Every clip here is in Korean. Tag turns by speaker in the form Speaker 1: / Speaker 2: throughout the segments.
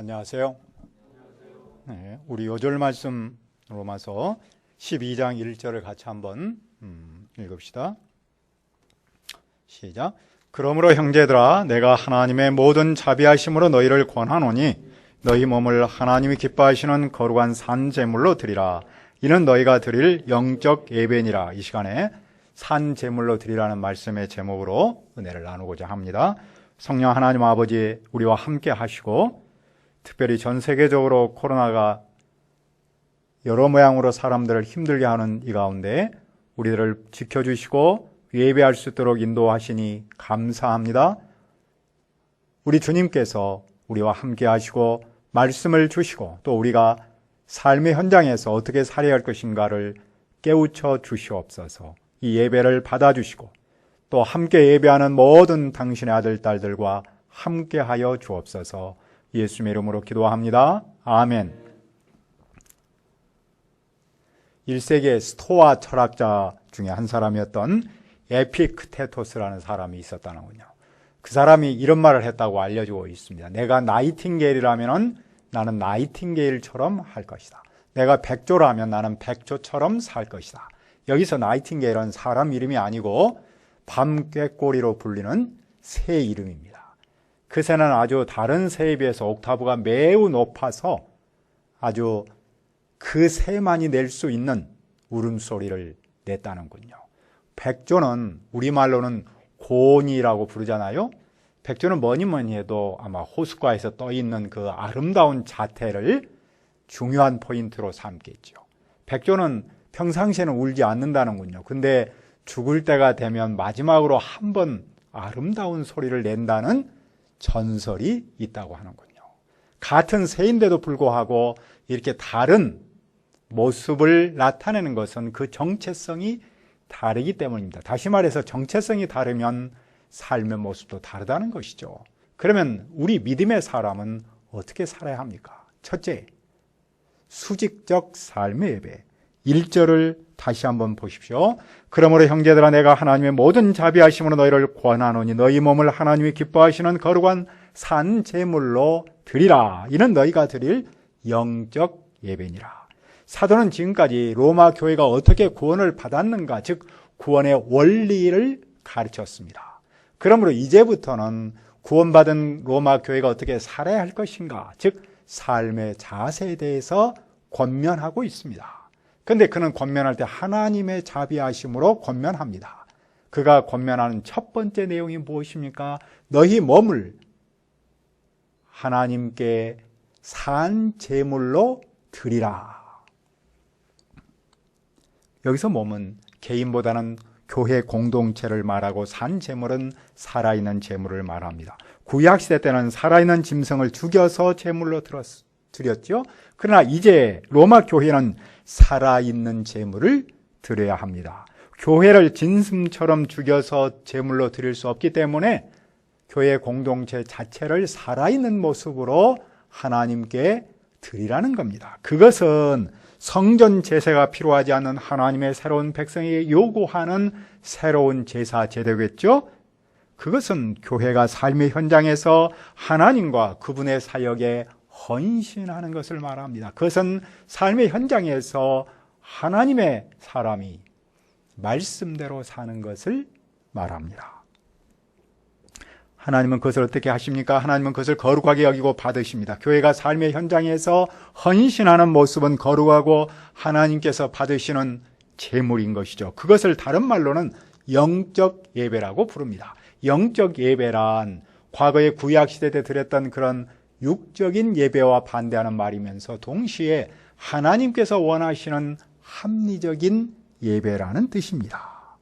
Speaker 1: 안녕하세요. 네, 우리 요절 말씀 로마서 12장 1절을 같이 한번 음, 읽읍시다. 시작. 그러므로 형제들아 내가 하나님의 모든 자비하심으로 너희를 권하노니 너희 몸을 하나님이 기뻐하시는 거룩한 산 제물로 드리라. 이는 너희가 드릴 영적 예배니라. 이 시간에 산 제물로 드리라는 말씀의 제목으로 은혜를 나누고자 합니다. 성령 하나님 아버지 우리와 함께 하시고 특별히 전 세계적으로 코로나가 여러 모양으로 사람들을 힘들게 하는 이 가운데 우리들을 지켜주시고 예배할 수 있도록 인도하시니 감사합니다. 우리 주님께서 우리와 함께 하시고 말씀을 주시고 또 우리가 삶의 현장에서 어떻게 살아야 할 것인가를 깨우쳐 주시옵소서 이 예배를 받아주시고 또 함께 예배하는 모든 당신의 아들, 딸들과 함께 하여 주옵소서 예수님의 이름으로 기도합니다. 아멘. 1세기의 스토아 철학자 중에 한 사람이었던 에픽테토스라는 사람이 있었다는군요. 그 사람이 이런 말을 했다고 알려지고 있습니다. 내가 나이팅게일이라면 나는 나이팅게일처럼 할 것이다. 내가 백조라면 나는 백조처럼 살 것이다. 여기서 나이팅게일은 사람 이름이 아니고 밤꾀꼬리로 불리는 새 이름입니다. 그 새는 아주 다른 새에 비해서 옥타브가 매우 높아서 아주 그 새만이 낼 수 있는 울음소리를 냈다는군요. 백조는 우리말로는 고니라고 부르잖아요. 백조는 뭐니 뭐니 해도 아마 호숫가에서 떠 있는 그 아름다운 자태를 중요한 포인트로 삼겠죠. 백조는 평상시에는 울지 않는다는군요. 근데 죽을 때가 되면 마지막으로 한 번 아름다운 소리를 낸다는 전설이 있다고 하는군요. 같은 새인데도 불구하고 이렇게 다른 모습을 나타내는 것은 그 정체성이 다르기 때문입니다. 다시 말해서 정체성이 다르면 삶의 모습도 다르다는 것이죠. 그러면 우리 믿음의 사람은 어떻게 살아야 합니까? 첫째, 수직적 삶의 예배. 1절을 다시 한번 보십시오. 그러므로 형제들아 내가 하나님의 모든 자비하심으로 너희를 권하노니 너희 몸을 하나님이 기뻐하시는 거룩한 산 제물로 드리라. 이는 너희가 드릴 영적 예배니라. 사도는 지금까지 로마 교회가 어떻게 구원을 받았는가, 즉 구원의 원리를 가르쳤습니다. 그러므로 이제부터는 구원받은 로마 교회가 어떻게 살아야 할 것인가, 즉 삶의 자세에 대해서 권면하고 있습니다. 근데 그는 권면할 때 하나님의 자비하심으로 권면합니다. 그가 권면하는 첫 번째 내용이 무엇입니까? 너희 몸을 하나님께 산 제물로 드리라. 여기서 몸은 개인보다는 교회 공동체를 말하고 산 제물은 살아있는 제물을 말합니다. 구약 시대 때는 살아있는 짐승을 죽여서 제물로 드렸죠. 그러나 이제 로마 교회는 살아있는 제물을 드려야 합니다. 교회를 진슴처럼 죽여서 제물로 드릴 수 없기 때문에 교회 공동체 자체를 살아있는 모습으로 하나님께 드리라는 겁니다. 그것은 성전 제사가 필요하지 않는 하나님의 새로운 백성에게 요구하는 새로운 제사 제도겠죠? 그것은 교회가 삶의 현장에서 하나님과 그분의 사역에 헌신하는 것을 말합니다. 그것은 삶의 현장에서 하나님의 사람이 말씀대로 사는 것을 말합니다. 하나님은 그것을 어떻게 하십니까? 하나님은 그것을 거룩하게 여기고 받으십니다. 교회가 삶의 현장에서 헌신하는 모습은 거룩하고 하나님께서 받으시는 제물인 것이죠. 그것을 다른 말로는 영적 예배라고 부릅니다. 영적 예배란 과거의 구약 시대 때 드렸던 그런 육적인 예배와 반대하는 말이면서 동시에 하나님께서 원하시는 합리적인 예배라는 뜻입니다.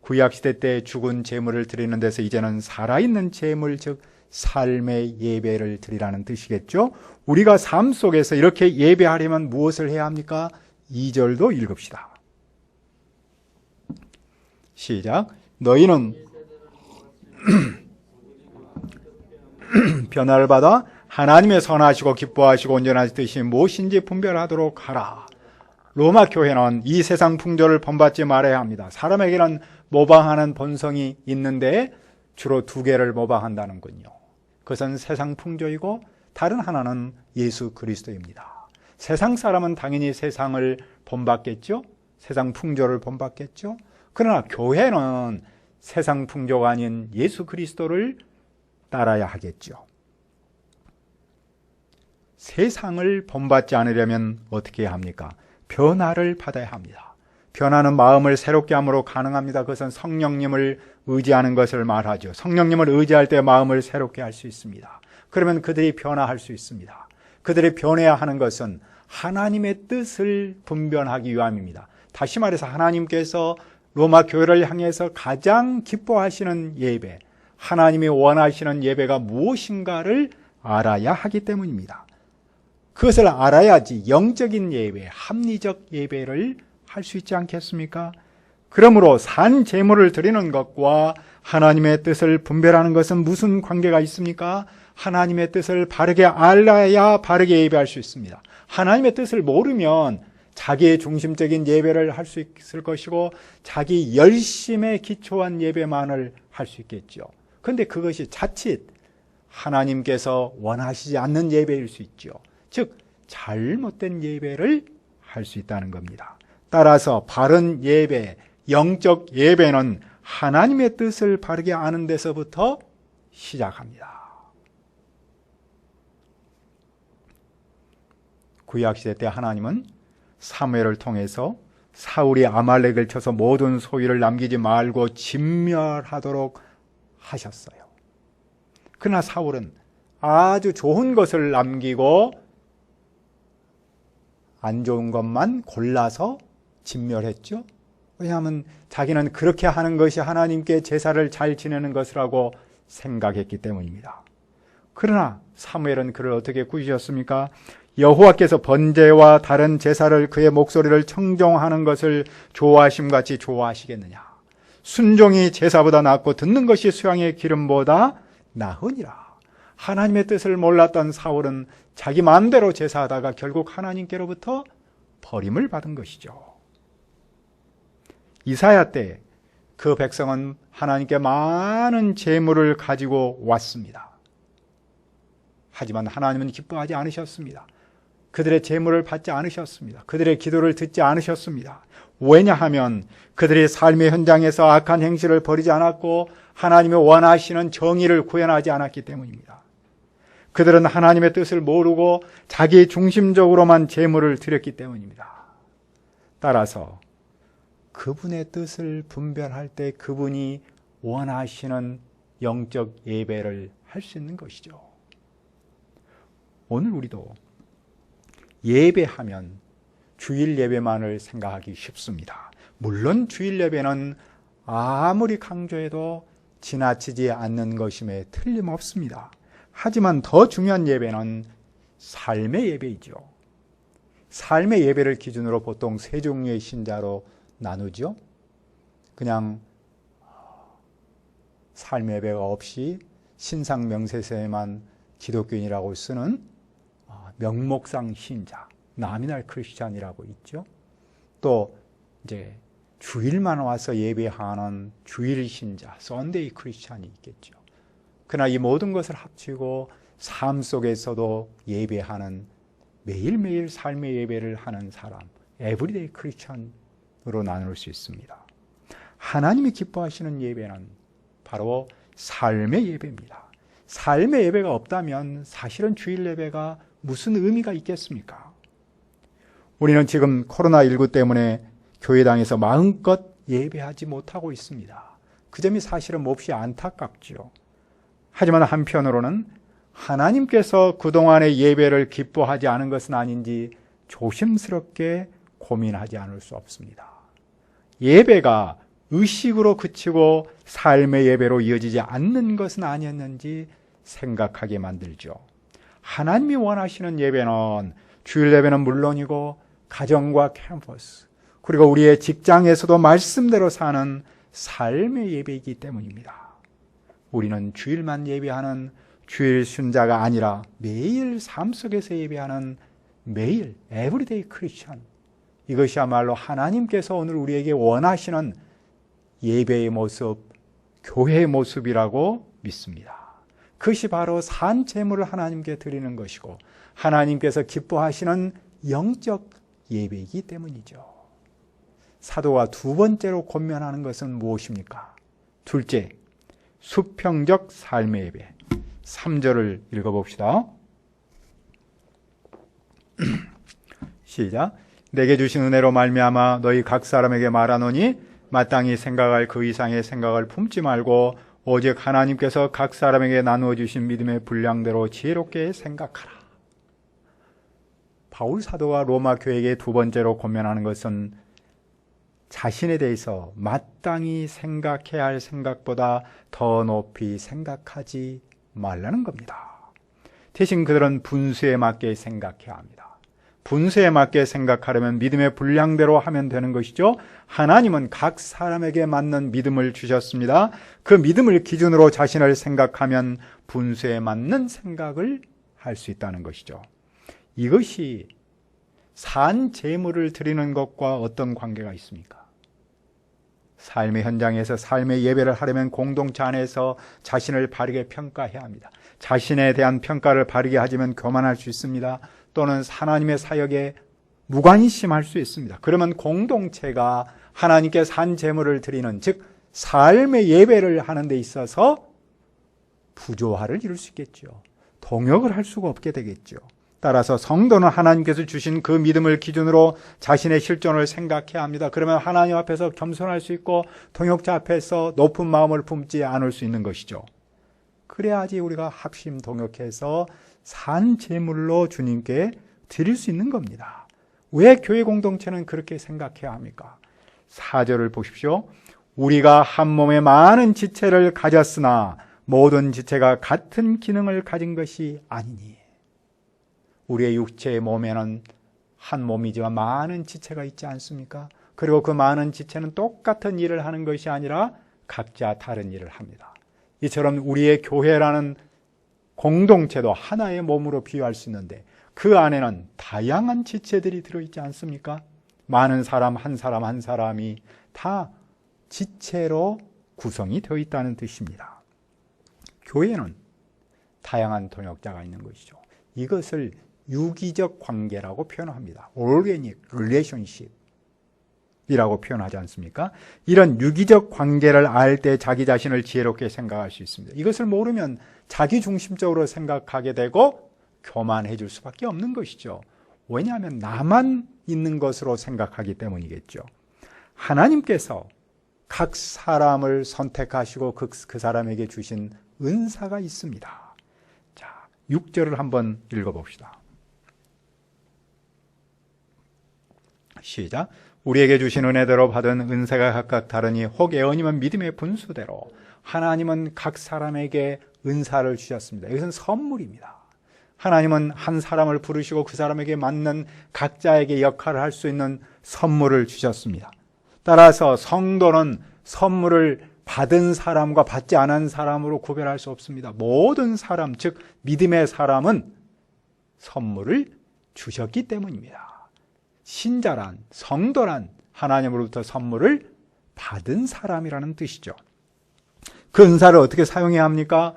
Speaker 1: 구약 시대 때 죽은 제물을 드리는 데서 이제는 살아있는 제물 즉 삶의 예배를 드리라는 뜻이겠죠. 우리가 삶 속에서 이렇게 예배하려면 무엇을 해야 합니까? 2절도 읽읍시다. 시작. 너희는 변화를 받아 하나님의 선하시고 기뻐하시고 온전하신 뜻이 무엇인지 분별하도록 하라. 로마 교회는 이 세상 풍조를 본받지 말아야 합니다. 사람에게는 모방하는 본성이 있는데 주로 두 개를 모방한다는군요. 그것은 세상 풍조이고 다른 하나는 예수 그리스도입니다. 세상 사람은 당연히 세상을 본받겠죠. 세상 풍조를 본받겠죠. 그러나 교회는 세상 풍조가 아닌 예수 그리스도를 따라야 하겠죠. 세상을 본받지 않으려면 어떻게 해야 합니까? 변화를 받아야 합니다. 변화는 마음을 새롭게 함으로 가능합니다. 그것은 성령님을 의지하는 것을 말하죠. 성령님을 의지할 때 마음을 새롭게 할 수 있습니다. 그러면 그들이 변화할 수 있습니다. 그들이 변해야 하는 것은 하나님의 뜻을 분별하기 위함입니다. 다시 말해서 하나님께서 로마 교회를 향해서 가장 기뻐하시는 예배, 하나님이 원하시는 예배가 무엇인가를 알아야 하기 때문입니다. 그것을 알아야지 영적인 예배, 합리적 예배를 할 수 있지 않겠습니까? 그러므로 산 제물을 드리는 것과 하나님의 뜻을 분별하는 것은 무슨 관계가 있습니까? 하나님의 뜻을 바르게 알아야 바르게 예배할 수 있습니다. 하나님의 뜻을 모르면 자기의 중심적인 예배를 할 수 있을 것이고 자기 열심에 기초한 예배만을 할 수 있겠죠. 그런데 그것이 자칫 하나님께서 원하시지 않는 예배일 수 있죠. 즉 잘못된 예배를 할 수 있다는 겁니다. 따라서 바른 예배, 영적 예배는 하나님의 뜻을 바르게 아는 데서부터 시작합니다. 구약시대 때 하나님은 사무엘을 통해서 사울이 아말렉을 쳐서 모든 소유를 남기지 말고 진멸하도록 하셨어요. 그러나 사울은 아주 좋은 것을 남기고 안 좋은 것만 골라서 진멸했죠. 왜냐하면 자기는 그렇게 하는 것이 하나님께 제사를 잘 지내는 것이라고 생각했기 때문입니다. 그러나 사무엘은 그를 어떻게 꾸짖었습니까? 여호와께서 번제와 다른 제사를 그의 목소리를 청정하는 것을 좋아하심 같이 좋아하시겠느냐? 순종이 제사보다 낫고 듣는 것이 수양의 기름보다 나으니라. 하나님의 뜻을 몰랐던 사울은 자기 마음대로 제사하다가 결국 하나님께로부터 버림을 받은 것이죠. 이사야 때 그 백성은 하나님께 많은 재물을 가지고 왔습니다. 하지만 하나님은 기뻐하지 않으셨습니다. 그들의 재물을 받지 않으셨습니다. 그들의 기도를 듣지 않으셨습니다. 왜냐하면 그들의 삶의 현장에서 악한 행실을 버리지 않았고 하나님이 원하시는 정의를 구현하지 않았기 때문입니다. 그들은 하나님의 뜻을 모르고 자기 중심적으로만 재물을 드렸기 때문입니다. 따라서 그분의 뜻을 분별할 때 그분이 원하시는 영적 예배를 할 수 있는 것이죠. 오늘 우리도 예배하면 주일 예배만을 생각하기 쉽습니다. 물론 주일 예배는 아무리 강조해도 지나치지 않는 것임에 틀림없습니다. 하지만 더 중요한 예배는 삶의 예배이죠. 삶의 예배를 기준으로 보통 세 종류의 신자로 나누죠. 그냥 삶의 예배가 없이 신상 명세서에만 기독교인이라고 쓰는 명목상 신자, 나미날 크리스찬이라고 있죠. 또 이제 주일만 와서 예배하는 주일 신자, 썬데이 크리스찬이 있겠죠. 그러나 이 모든 것을 합치고 삶 속에서도 예배하는 매일매일 삶의 예배를 하는 사람, 에브리데이 크리스찬으로 나눌 수 있습니다. 하나님이 기뻐하시는 예배는 바로 삶의 예배입니다. 삶의 예배가 없다면 사실은 주일 예배가 무슨 의미가 있겠습니까? 우리는 지금 코로나19 때문에 교회당에서 마음껏 예배하지 못하고 있습니다. 그 점이 사실은 몹시 안타깝죠. 하지만 한편으로는 하나님께서 그동안의 예배를 기뻐하지 않은 것은 아닌지 조심스럽게 고민하지 않을 수 없습니다. 예배가 의식으로 그치고 삶의 예배로 이어지지 않는 것은 아니었는지 생각하게 만들죠. 하나님이 원하시는 예배는 주일 예배는 물론이고 가정과 캠퍼스 그리고 우리의 직장에서도 말씀대로 사는 삶의 예배이기 때문입니다. 우리는 주일만 예배하는 주일 순자가 아니라 매일 삶 속에서 예배하는 매일 에브리데이 크리스천 이것이야말로 하나님께서 오늘 우리에게 원하시는 예배의 모습, 교회의 모습이라고 믿습니다. 그것이 바로 산 제물을 하나님께 드리는 것이고 하나님께서 기뻐하시는 영적 예배이기 때문이죠. 사도가 두 번째로 권면하는 것은 무엇입니까? 둘째, 수평적 삶의 예배. 3절을 읽어봅시다. 시작. 내게 주신 은혜로 말미암아 너희 각 사람에게 말하노니 마땅히 생각할 그 이상의 생각을 품지 말고 오직 하나님께서 각 사람에게 나누어 주신 믿음의 분량대로 지혜롭게 생각하라. 바울 사도가 로마 교회에게 두 번째로 권면하는 것은 자신에 대해서 마땅히 생각해야 할 생각보다 더 높이 생각하지 말라는 겁니다. 대신 그들은 분수에 맞게 생각해야 합니다. 분수에 맞게 생각하려면 믿음의 분량대로 하면 되는 것이죠. 하나님은 각 사람에게 맞는 믿음을 주셨습니다. 그 믿음을 기준으로 자신을 생각하면 분수에 맞는 생각을 할 수 있다는 것이죠. 이것이 산 제물을 드리는 것과 어떤 관계가 있습니까? 삶의 현장에서 삶의 예배를 하려면 공동체 안에서 자신을 바르게 평가해야 합니다. 자신에 대한 평가를 바르게 하지만 교만할 수 있습니다. 또는 하나님의 사역에 무관심할 수 있습니다. 그러면 공동체가 하나님께 산 제물을 드리는 즉 삶의 예배를 하는 데 있어서 부조화를 이룰 수 있겠죠. 동역을 할 수가 없게 되겠죠. 따라서 성도는 하나님께서 주신 그 믿음을 기준으로 자신의 실존을 생각해야 합니다. 그러면 하나님 앞에서 겸손할 수 있고 동역자 앞에서 높은 마음을 품지 않을 수 있는 것이죠. 그래야지 우리가 합심 동역해서 산 제물로 주님께 드릴 수 있는 겁니다. 왜 교회 공동체는 그렇게 생각해야 합니까? 사절을 보십시오. 우리가 한 몸에 많은 지체를 가졌으나 모든 지체가 같은 기능을 가진 것이 아니니. 우리의 육체의 몸에는 한 몸이지만 많은 지체가 있지 않습니까? 그리고 그 많은 지체는 똑같은 일을 하는 것이 아니라 각자 다른 일을 합니다. 이처럼 우리의 교회라는 공동체도 하나의 몸으로 비유할 수 있는데 그 안에는 다양한 지체들이 들어있지 않습니까? 많은 사람, 한 사람, 한 사람이 다 지체로 구성이 되어 있다는 뜻입니다. 교회는 다양한 동역자가 있는 것이죠. 이것을 유기적 관계라고 표현합니다. organic relationship. 이라고 표현하지 않습니까? 이런 유기적 관계를 알 때 자기 자신을 지혜롭게 생각할 수 있습니다. 이것을 모르면 자기 중심적으로 생각하게 되고 교만해질 수밖에 없는 것이죠. 왜냐하면 나만 있는 것으로 생각하기 때문이겠죠. 하나님께서 각 사람을 선택하시고 그, 그 사람에게 주신 은사가 있습니다. 자, 6절을 한번 읽어봅시다. 시작. 우리에게 주신 은혜대로 받은 은사가 각각 다르니 혹 애원이면 믿음의 분수대로 하나님은 각 사람에게 은사를 주셨습니다. 이것은 선물입니다. 하나님은 한 사람을 부르시고 그 사람에게 맞는 각자에게 역할을 할 수 있는 선물을 주셨습니다. 따라서 성도는 선물을 받은 사람과 받지 않은 사람으로 구별할 수 없습니다. 모든 사람, 즉 믿음의 사람은 선물을 주셨기 때문입니다. 신자란 성도란 하나님으로부터 선물을 받은 사람이라는 뜻이죠. 그 은사를 어떻게 사용해야 합니까?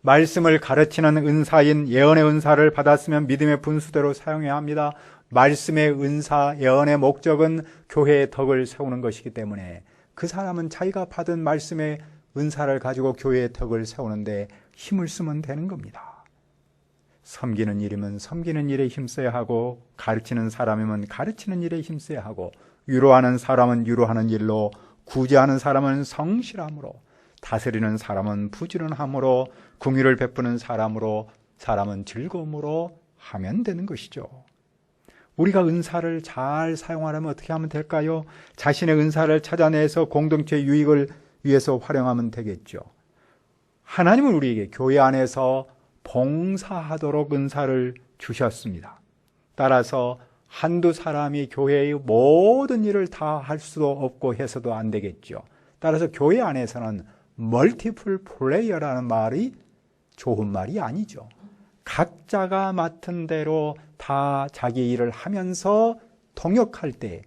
Speaker 1: 말씀을 가르치는 은사인 예언의 은사를 받았으면 믿음의 분수대로 사용해야 합니다. 말씀의 은사, 예언의 목적은 교회의 덕을 세우는 것이기 때문에 그 사람은 자기가 받은 말씀의 은사를 가지고 교회의 덕을 세우는데 힘을 쓰면 되는 겁니다. 섬기는 일이면 섬기는 일에 힘써야 하고 가르치는 사람이면 가르치는 일에 힘써야 하고 위로하는 사람은 위로하는 일로 구제하는 사람은 성실함으로 다스리는 사람은 부지런함으로 궁유를 베푸는 사람으로 사람은 즐거움으로 하면 되는 것이죠. 우리가 은사를 잘 사용하려면 어떻게 하면 될까요? 자신의 은사를 찾아내서 공동체 유익을 위해서 활용하면 되겠죠. 하나님은 우리에게 교회 안에서 봉사하도록 은사를 주셨습니다. 따라서 한두 사람이 교회의 모든 일을 다 할 수도 없고 해서도 안 되겠죠. 따라서 교회 안에서는 멀티플 플레이어라는 말이 좋은 말이 아니죠. 각자가 맡은 대로 다 자기 일을 하면서 동역할 때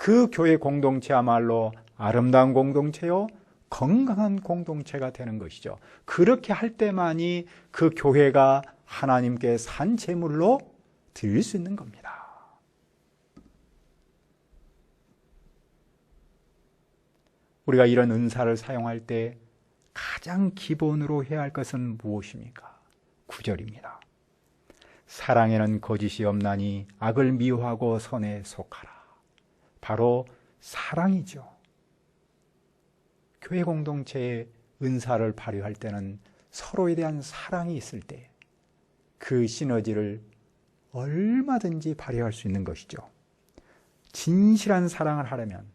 Speaker 1: 그 교회 공동체야말로 아름다운 공동체요, 건강한 공동체가 되는 것이죠. 그렇게 할 때만이 그 교회가 하나님께 산 제물로 드릴 수 있는 겁니다. 우리가 이런 은사를 사용할 때 가장 기본으로 해야 할 것은 무엇입니까? 구절입니다. 사랑에는 거짓이 없나니 악을 미워하고 선에 속하라. 바로 사랑이죠. 교회 공동체의 은사를 발휘할 때는 서로에 대한 사랑이 있을 때 그 시너지를 얼마든지 발휘할 수 있는 것이죠. 진실한 사랑을 하려면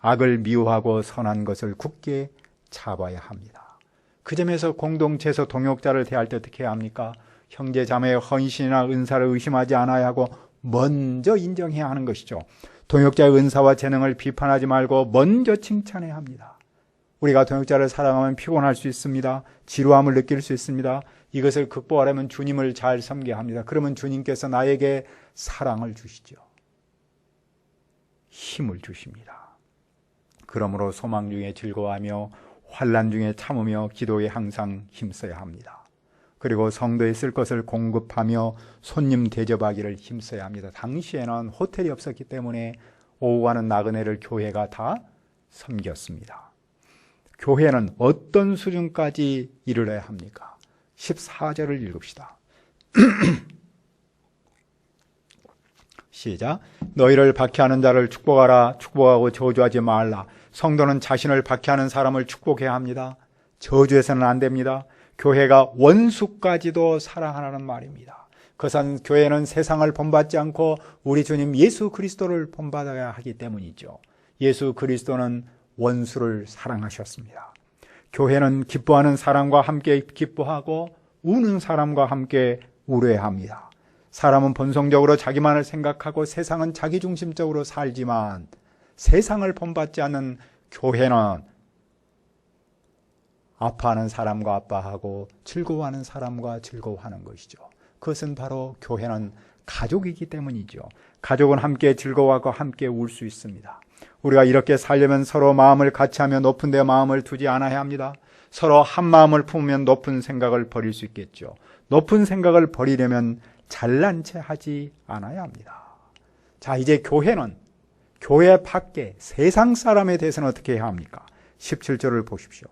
Speaker 1: 악을 미워하고 선한 것을 굳게 잡아야 합니다. 그 점에서 공동체에서 동역자를 대할 때 어떻게 해야 합니까? 형제 자매의 헌신이나 은사를 의심하지 않아야 하고 먼저 인정해야 하는 것이죠. 동역자의 은사와 재능을 비판하지 말고 먼저 칭찬해야 합니다. 우리가 동역자를 사랑하면 피곤할 수 있습니다. 지루함을 느낄 수 있습니다. 이것을 극복하려면 주님을 잘 섬겨야 합니다. 그러면 주님께서 나에게 사랑을 주시죠. 힘을 주십니다. 그러므로 소망 중에 즐거워하며 환란 중에 참으며 기도에 항상 힘써야 합니다. 그리고 성도에 쓸 것을 공급하며 손님 대접하기를 힘써야 합니다. 당시에는 호텔이 없었기 때문에 오고 가는 나그네를 교회가 다 섬겼습니다. 교회는 어떤 수준까지 이르러야 합니까? 14절을 읽읍시다. 시작. 너희를 박해하는 자를 축복하라. 축복하고 저주하지 말라. 성도는 자신을 박해하는 사람을 축복해야 합니다. 저주해서는 안 됩니다. 교회가 원수까지도 사랑하라는 말입니다. 그것은 교회는 세상을 본받지 않고 우리 주님 예수 그리스도를 본받아야 하기 때문이죠. 예수 그리스도는 원수를 사랑하셨습니다. 교회는 기뻐하는 사람과 함께 기뻐하고 우는 사람과 함께 울어야 합니다. 사람은 본성적으로 자기만을 생각하고 세상은 자기중심적으로 살지만 세상을 본받지 않는 교회는 아파하는 사람과 아파하고 즐거워하는 사람과 즐거워하는 것이죠. 그것은 바로 교회는 가족이기 때문이죠. 가족은 함께 즐거워하고 함께 울 수 있습니다. 우리가 이렇게 살려면 서로 마음을 같이 하며 높은 데 마음을 두지 않아야 합니다. 서로 한 마음을 품으면 높은 생각을 버릴 수 있겠죠. 높은 생각을 버리려면 잘난 체 하지 않아야 합니다. 자, 이제 교회는 교회 밖에 세상 사람에 대해서는 어떻게 해야 합니까? 17절을 보십시오.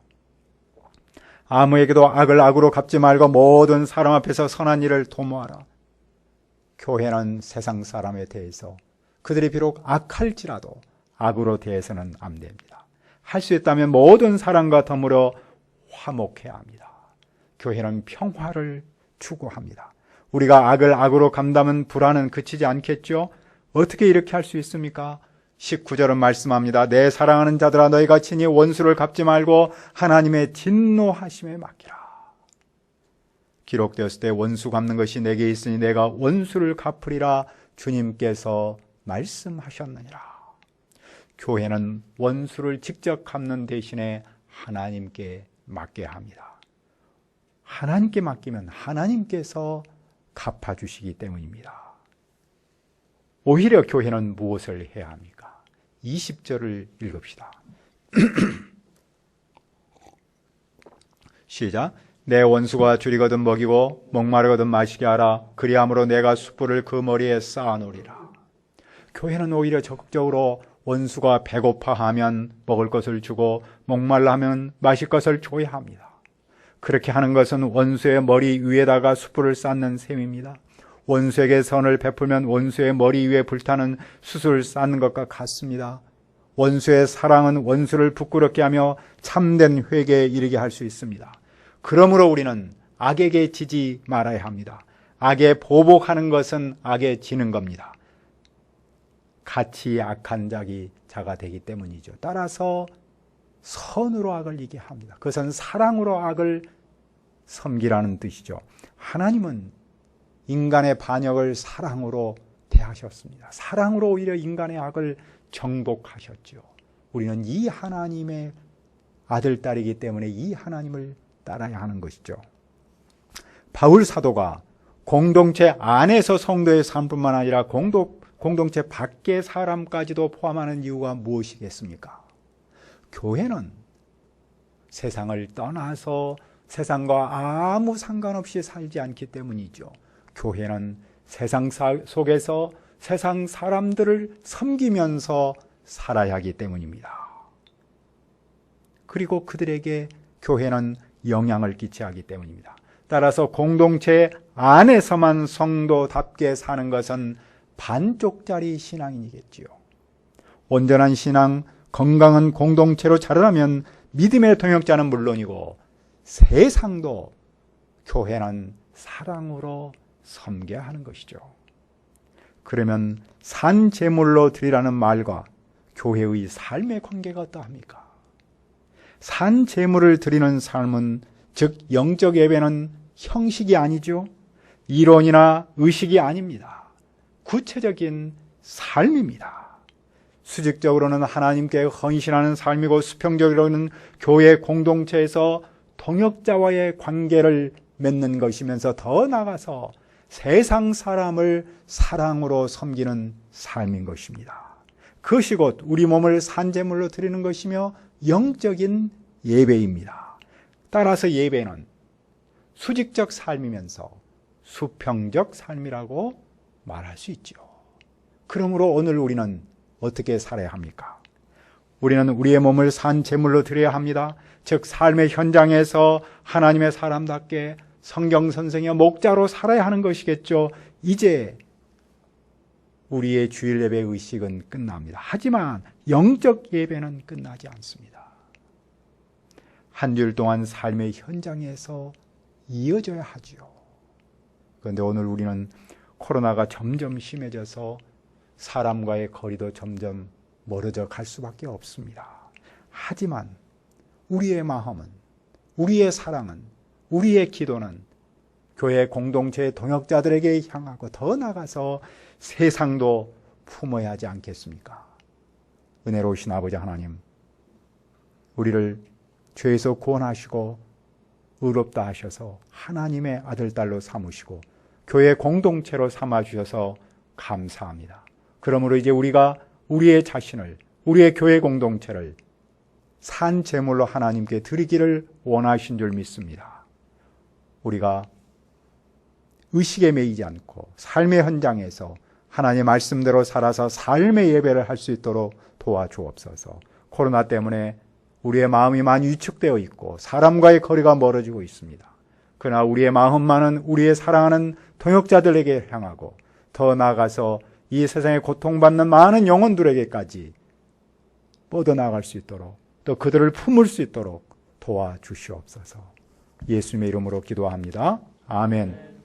Speaker 1: 아무에게도 악을 악으로 갚지 말고 모든 사람 앞에서 선한 일을 도모하라. 교회는 세상 사람에 대해서 그들이 비록 악할지라도 악으로 대해서는 안 됩니다. 할 수 있다면 모든 사람과 더불어 화목해야 합니다. 교회는 평화를 추구합니다. 우리가 악을 악으로 감담은 불안은 그치지 않겠죠? 어떻게 이렇게 할 수 있습니까? 19절은 말씀합니다. 내 사랑하는 자들아 너희가 친히 원수를 갚지 말고 하나님의 진노하심에 맡기라. 기록되었을 때 원수 갚는 것이 내게 있으니 내가 원수를 갚으리라 주님께서 말씀하셨느니라. 교회는 원수를 직접 갚는 대신에 하나님께 맡겨야 합니다. 하나님께 맡기면 하나님께서 갚아주시기 때문입니다. 오히려 교회는 무엇을 해야 합니까? 20절을 읽읍시다. 시작. 내 원수가 줄이거든 먹이고 목마르거든 마시게 하라. 그리함으로 내가 숯불을 그 머리에 쌓아놓으리라. 교회는 오히려 적극적으로 원수가 배고파하면 먹을 것을 주고 목말라 하면 마실 것을 줘야 합니다. 그렇게 하는 것은 원수의 머리 위에다가 숯불을 쌓는 셈입니다. 원수에게 선을 베풀면 원수의 머리 위에 불타는 숯을 쌓는 것과 같습니다. 원수의 사랑은 원수를 부끄럽게 하며 참된 회개에 이르게 할 수 있습니다. 그러므로 우리는 악에게 지지 말아야 합니다. 악에 보복하는 것은 악에 지는 겁니다. 같이 악한 자기 자가 되기 때문이죠. 따라서 선으로 악을 이게 합니다. 그것은 사랑으로 악을 섬기라는 뜻이죠. 하나님은 인간의 반역을 사랑으로 대하셨습니다. 사랑으로 오히려 인간의 악을 정복하셨죠. 우리는 이 하나님의 아들, 딸이기 때문에 이 하나님을 따라야 하는 것이죠. 바울 사도가 공동체 안에서 성도의 삶뿐만 아니라 공동, 공동체 밖의 사람까지도 포함하는 이유가 무엇이겠습니까? 교회는 세상을 떠나서 세상과 아무 상관없이 살지 않기 때문이죠. 교회는 세상 사- 속에서 세상 사람들을 섬기면서 살아야 하기 때문입니다. 그리고 그들에게 교회는 영향을 끼쳐야 하기 때문입니다. 따라서 공동체 안에서만 성도답게 사는 것은 반쪽짜리 신앙이겠지요. 온전한 신앙, 건강한 공동체로 자라나면 믿음의 동역자는 물론이고 세상도 교회는 사랑으로 섬겨야 하는 것이죠. 그러면 산 제물로 드리라는 말과 교회의 삶의 관계가 어떠합니까? 산 제물을 드리는 삶은 즉 영적 예배는 형식이 아니죠. 이론이나 의식이 아닙니다. 구체적인 삶입니다. 수직적으로는 하나님께 헌신하는 삶이고 수평적으로는 교회 공동체에서 동역자와의 관계를 맺는 것이면서 더 나아가서 세상 사람을 사랑으로 섬기는 삶인 것입니다. 그것이 곧 우리 몸을 산재물로 드리는 것이며 영적인 예배입니다. 따라서 예배는 수직적 삶이면서 수평적 삶이라고 말할 수 있죠. 그러므로 오늘 우리는 어떻게 살아야 합니까? 우리는 우리의 몸을 산 제물로 드려야 합니다. 즉 삶의 현장에서 하나님의 사람답게 성경 선생의 목자로 살아야 하는 것이겠죠. 이제 우리의 주일 예배 의식은 끝납니다. 하지만 영적 예배는 끝나지 않습니다. 한 주일 동안 삶의 현장에서 이어져야 하지요. 그런데 오늘 우리는 코로나가 점점 심해져서 사람과의 거리도 점점 멀어져 갈 수밖에 없습니다. 하지만 우리의 마음은, 우리의 사랑은, 우리의 기도는 교회 공동체의 동역자들에게 향하고 더 나가서 세상도 품어야 하지 않겠습니까? 은혜로우신 아버지 하나님, 우리를 죄에서 구원하시고 의롭다 하셔서 하나님의 아들, 딸로 삼으시고 교회 공동체로 삼아 주셔서 감사합니다. 그러므로 이제 우리가 우리의 자신을, 우리의 교회 공동체를 산 제물로 하나님께 드리기를 원하신 줄 믿습니다. 우리가 의식에 매이지 않고 삶의 현장에서 하나님의 말씀대로 살아서 삶의 예배를 할 수 있도록 도와주옵소서. 코로나 때문에 우리의 마음이 많이 위축되어 있고 사람과의 거리가 멀어지고 있습니다. 그러나 우리의 마음만은 우리의 사랑하는 통역자들에게 향하고 더 나아가서 이 세상에 고통받는 많은 영혼들에게까지 뻗어나갈 수 있도록 또 그들을 품을 수 있도록 도와주시옵소서. 예수님의 이름으로 기도합니다. 아멘.